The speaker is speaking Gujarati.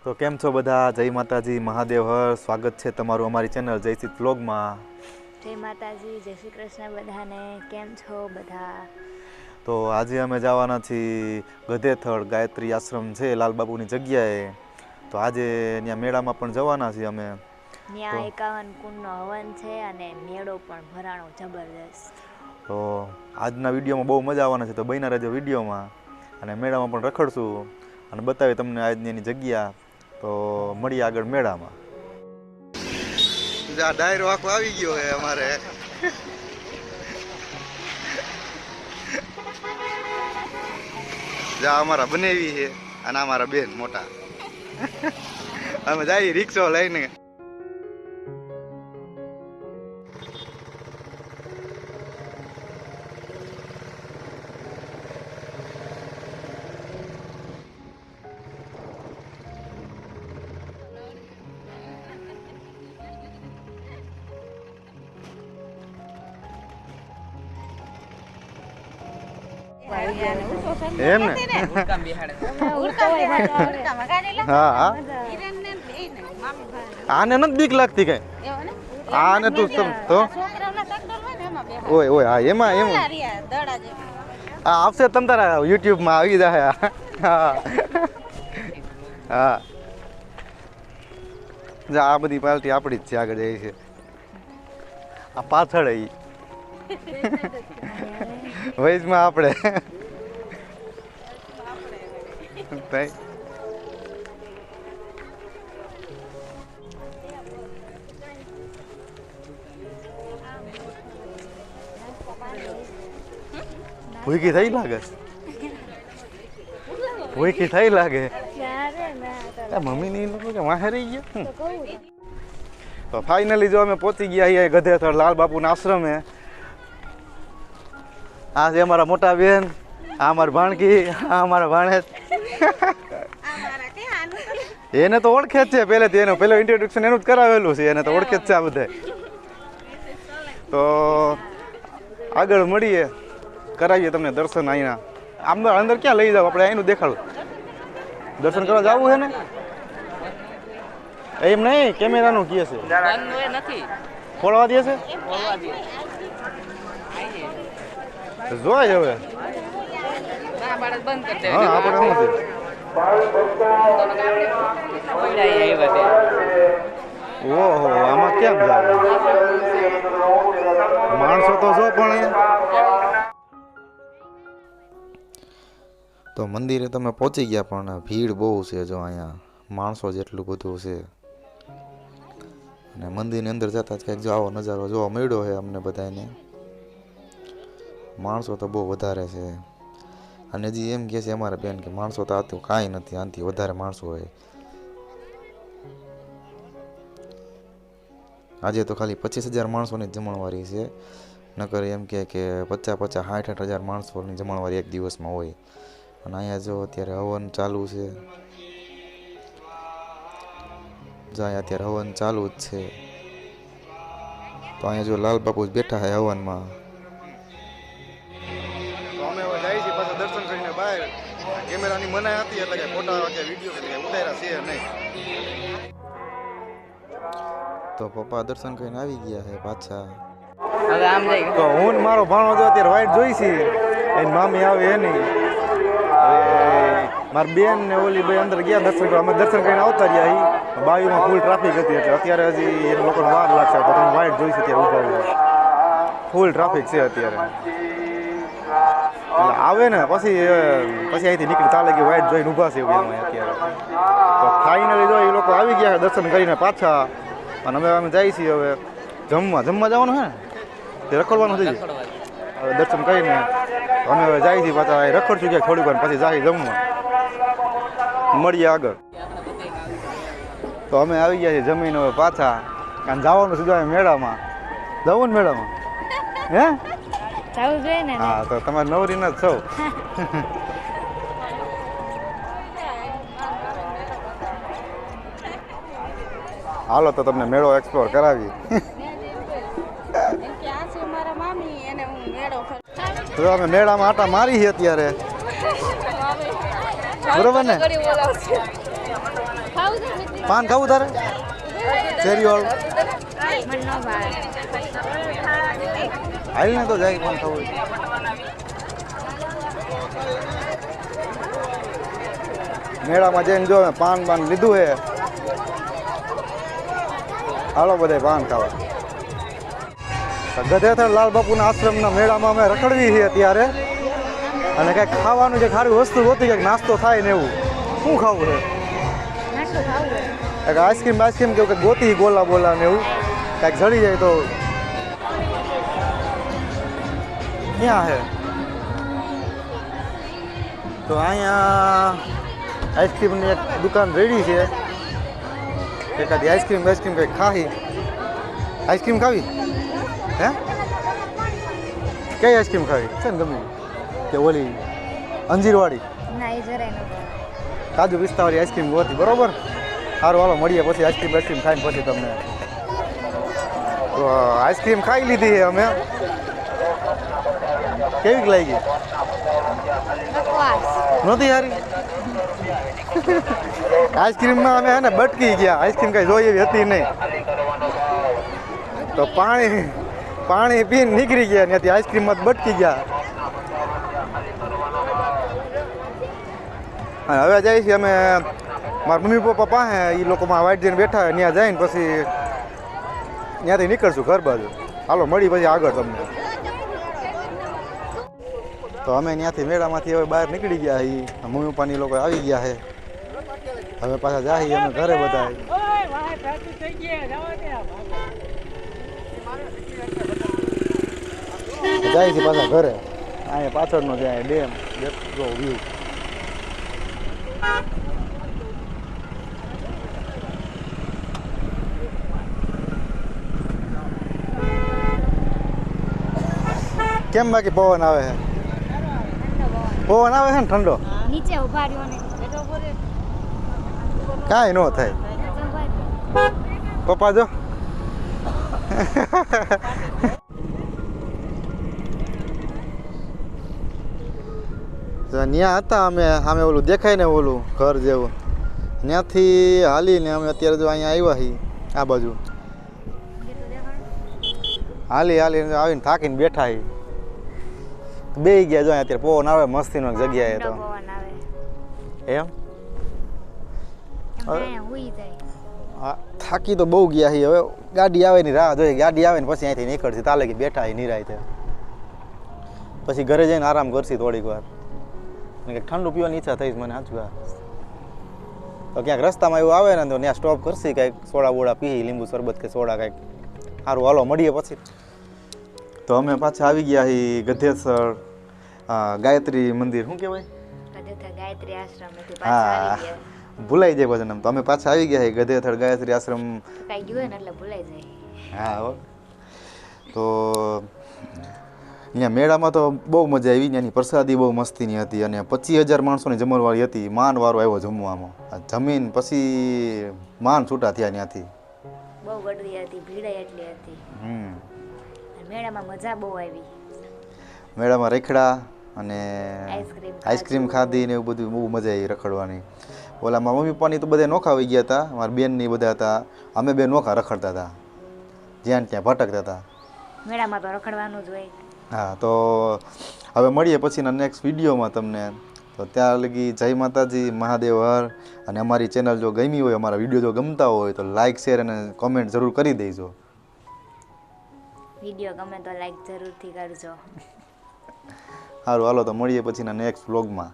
તો કેમ છો બધા? જય માતાજી મહાદેવ હર. સ્વાગત છે તમારું અમારી ચેનલ જયસિત વ્લોગમાં. જય માતાજી જય શ્રી કૃષ્ણ બધાને. કેમ છો બધા? તો આજે અમે જવાના છીએ ગધેથળ ગાયત્રી આશ્રમ છે લાલબાબુની જગ્યાએ. તો આજે ત્યાં મેળામાં પણ જવાના છીએ અમે. ત્યાં એકાવન કુંડનો હવન છે અને મેળો પણ ભરાણો જબરદસ્ત તો આજના વિડીયોમાં બહુ મજા આવવાના છે તો બન્યા રહેજો વિડીયોમાં. અને મેળામાં પણ રખડશું. અને બતાવી તમને આજની એની જગ્યા. તો મળીએ આગળ મેળામાં. આ ડાયરો આખો આવી ગયો છે અમારે. જા, અમારા બનેવી છે અને અમારા બેન મોટા. અમે જાય રિક્ષો લઈને. એમ ને? હા હા. આને નથી બીક લાગતી કઈ? આને તું તો? ઓય ઓય હા એમાં એમાં. આ આવશે તમ તારા યુટ્યુબમાં આવી જાય હા. હા. જા આ બધી પાર્ટી આપણી જ છે આગળ જાય છે. આ પાછળ ઈ. વૈજમાં આપણે. ભૂકી થઈ લાગે? ભૂકી થઈ લાગે? મમ્મી ની લોકો કે વાહે રહી ગયા. તો ફાઇનલી જો અમે પહોંચી ગયા અહીંયા ગધેથળ લાલ બાપુના આશ્રમે આ છે અમારા મોટા બેન આ અમારી ભાણકી આ અમારા ભાણેજ. એને તો ઓળખે જ છે પહેલેથી એનું પહેલું ઇન્ટ્રોડક્શન એનું જ કરાવેલું છે એને તો ઓળખે જ છે આ બધા તો આગળ મળીએ કરાવીએ તમને દર્શન અહીંયા આમ અંદર ક્યાં લઈ જાવ આપણે અહીંનું દેખાડું. દર્શન કરવા જવું છે ને? એમ નહીં કેમેરાનું કહે છે. ખોલવા દે છે? ખોલવા દે જોય હવે હા આપણે શું છે. ઓહો આમાં કેમ માણસો તો જો પણ તો મંદિરે તમે પહોંચી ગયા પણ ભીડ બહુ છે જો અહીંયા. માણસો જેટલું બધું છે. અને મંદિરની અંદર જતા જ કંઈક જો આવો નજારો જોવા મળ્યો છે અમને બધાને માણસો તો બહુ વધારે છે. અને હજી એમ કહે છે અમારે બેન કે માણસો તો આતું કાંઈ નથી, આનાથી વધારે માણસો હોય. આજે તો ખાલી પચીસ હજાર માણસોની જમણવારી છે. નકર એમ કહે કે પચાસ પચાસ સાઠ આઠ હજાર માણસોની જમણવારી એક દિવસમાં હોય. અને અહીંયા જો અત્યારે હવન ચાલુ છે. જો અહીંયા અત્યારે હવન ચાલુ જ છે. તો અહીંયા જો લાલ બાપુ જ બેઠા છે હવનમાં. તો અમે હવે જઈએ પાછા દર્શન કરીને બહાર. કેમેરાની મનાઈ હતી એટલે કે ફોટા કે વીડિયો કે ઉતાર્યા છે નહીં. તો પપ્પા દર્શન કરીને આવી ગયા છે પાછા. હવે આમ જાય તો હું મારો ભાણો જો અત્યારે વાઈટ જોઈ છે. એની મામી આવે એની હવે મારી બેન ને ઓલી ભાઈ અંદર ગયા દર્શન કરવા. અમે દર્શન કરીને આવતા રહ્યા બાયુમાં ફૂલ ટ્રાફિક હતી એટલે અત્યારે હજી એ લોકોને વાર લાગશે. તો તમે વાઈટ જોઈ છે ત્યારે હોય ફૂલ ટ્રાફિક છે અત્યારે. એટલે આવે ને, પછી પછી અહીંથી નીકળી ચાલે કે વાઈટ જોઈને ઊભા છે એવું અત્યારે. તો ફાઇનલી જો એ લોકો આવી ગયા દર્શન કરીને પાછા. અને અમે અમે જઈએ છીએ હવે જમવા. જમવા જવાનું છે ને? તે રખડવાનું થઈ ગયું હવે દર્શન કરીને અમે હવે જાય છીએ પાછા. રખડશું ક્યાંક થોડીક વાર, પછી જાય જમવા. મળીએ આગળ. તો અમે આવી ગયા છીએ જમીન હવે પાછા. અને જવાનું સીધું અમે મેળામાં? જવું ને મેળામાં? હે? જવું જોઈએ ને. હા તો તમારે નવરીના જ છો. હાલો તો તમને મેળો એક્સપ્લોર કરાવી તો અમે મેળામાં આટા મારી છે અત્યારે. બરોબર ને? પાન ખાવું તારે? ચેરી વાળું ન હાલ ને તો જાય પાન ખાવું મેળામાં જઈને જો પાન પાન લીધું હે. હાલો બધા પાન ખાવા. ગધેથર લાલ બાપુના આશ્રમના મેળામાં અમે રખડવી છીએ અત્યારે. અને કંઈક ખાવાનું જે ખારી વસ્તુ હોતી, કંઈક નાસ્તો થાય ને એવું. શું ખાવું છે એક આઈસ્ક્રીમ આઈસ્ક્રીમ કેવું કંઈક ગોતી ગોલા બોલા ને એવું. કાંઈક જડી જાય તો ક્યાં હે? તો અહીંયા આઈસ્ક્રીમની એક દુકાન રેડી છે. એકાદી આઈસ્ક્રીમ આઈસ્ક્રીમ કંઈક ખાવી આઈસ્ક્રીમ ખાવી? હે? કઈ આઈસ્ક્રીમ ખાવી? છે ને ગમે. કે ઓલી અંજીરવાળી? કાજુ પિસ્તાવાળી આઈસ્ક્રીમ હોતી બરોબર? સારું હાલો મળીએ પછી આઈસ્ક્રીમ આઈસ્ક્રીમ ખાઈને પછી તમને. તો આઈસ્ક્રીમ ખાઈ લીધી અમે. કેવીક લાગી? ગઈ નહોતી સારી આઈસ્ક્રીમમાં અમે હે ને બટકી ગયા. આઈસ્ક્રીમ કઈ જોઈએ એવી હતી નહીં. તો પાણી પાણી પીને નીકળી ગયા ત્યાંથી આઈસ્ક્રીમમાં બટકી ગયા. અને હવે જઈએ છીએ અમે મારા મમ્મી પપ્પા પાસે એ લોકોમાં વાઈટ જઈને બેઠા હોય, ત્યાં જઈને પછી ત્યાંથી નીકળશું ઘર બાજુ. હાલો, મળી પછી આગળ તમને. તો અમે ત્યાંથી મેળામાંથી હવે બહાર નીકળી ગયા છીએ મમ્મી પપ્પાની લોકો આવી ગયા છે હવે પાછા જાય અમે ઘરે બધા જાય છે પાછા ઘરે. અહીંયા પાછળનો જાય ડેમ જો વ્યૂ કેમ બાકી પવન આવે છે? પવન આવે છે ને ઠંડો? નીચે ઊભા રહ્યો ને. કાંઈ ન થાય. પપ્પા જો. ત્યાં હતા અમે સામે ઓલું દેખાય ને ઓલું ઘર જેવું. ત્યાંથી હાલીને અમે અત્યારે જો અહીંયા આવ્યા છીએ આ બાજુ. હાલી હાલીને આવીને થાકીને બેઠા છીએ. બે ગયા જો અત્યારે પવન આવે મસ્તીનો જગ્યાએ તો. એમ? થાકી તો બહુ ગયા છીએ. હવે ગાડી આવે ની રાહ જોઈએ. ગાડી આવે ને પછી અહીંથી નીકળશે. તાલે કે બેઠા અહીં નિરાય પછી ઘરે જઈને આરામ કરશી થોડીક વાર. કંઈક ઠંડુ પીવાની ઈચ્છા થઈ મને સાચું તો ક્યાંક રસ્તામાં એવું આવે ને તો ત્યાં સ્ટોપ કરશી કંઈક સોડા બોડા પી લીંબુ શરબત કે સોડા કંઈક. સારું હાલો મળીએ પછી. તો અમે પાછા આવી ગયા હી ગધેસર ગાયત્રી મંદિર શું કહેવાય? હા. ભૂલાઈ જાય ભજન આમ. તો. અમે પાછા આવી ગયા હી ગધેથળ ગાયત્રી આશ્રમ. કાંઈ ગયું ને એટલે ભૂલાઈ જાય. હા તો અહીંયા મેળામાં તો બહુ મજા આવી ત્યાંની પ્રસાદી બહુ મસ્તીની હતી અને પચીસ હજાર માણસોની જમણવાળી હતી માન વારો આવ્યો જમવામાં. જમીન પછી માન છૂટા થયા ત્યાંથી. બહુ ગડદી હતી ભીડ એટલી હતી. હમ. મેળામાં મજા બહુ આવી. મેળામાં રેખડા અને આઈસ્ક્રીમ ખાધી. ને એવું બધું બહુ મજા આવી રખડવાની. ઓલા મારા મમ્મી પપ્પાની તો બધા નોખા આવી ગયા હતા મારા બેનની બધા હતા. અમે બે નોખા રખડતા હતા. જ્યાં ત્યાં ભટકતા હતા. મેળામાં તો રખડવાનું જ હોય. હા તો હવે મળીએ પછીના નેક્સ્ટ વિડીયોમાં તમને. તો ત્યાં લગી જય માતાજી મહાદેવ હર. અને અમારી ચેનલ જો ગમી હોય અમારા વીડિયો જો ગમતા હોય તો લાઇક શેર અને કોમેન્ટ જરૂર કરી દેજો. વીડિયો ગમે તો લાઈક જરૂરથી કરજો. સારું હાલો તો મળીએ પછીના નેક્સ્ટ વ્લોગમાં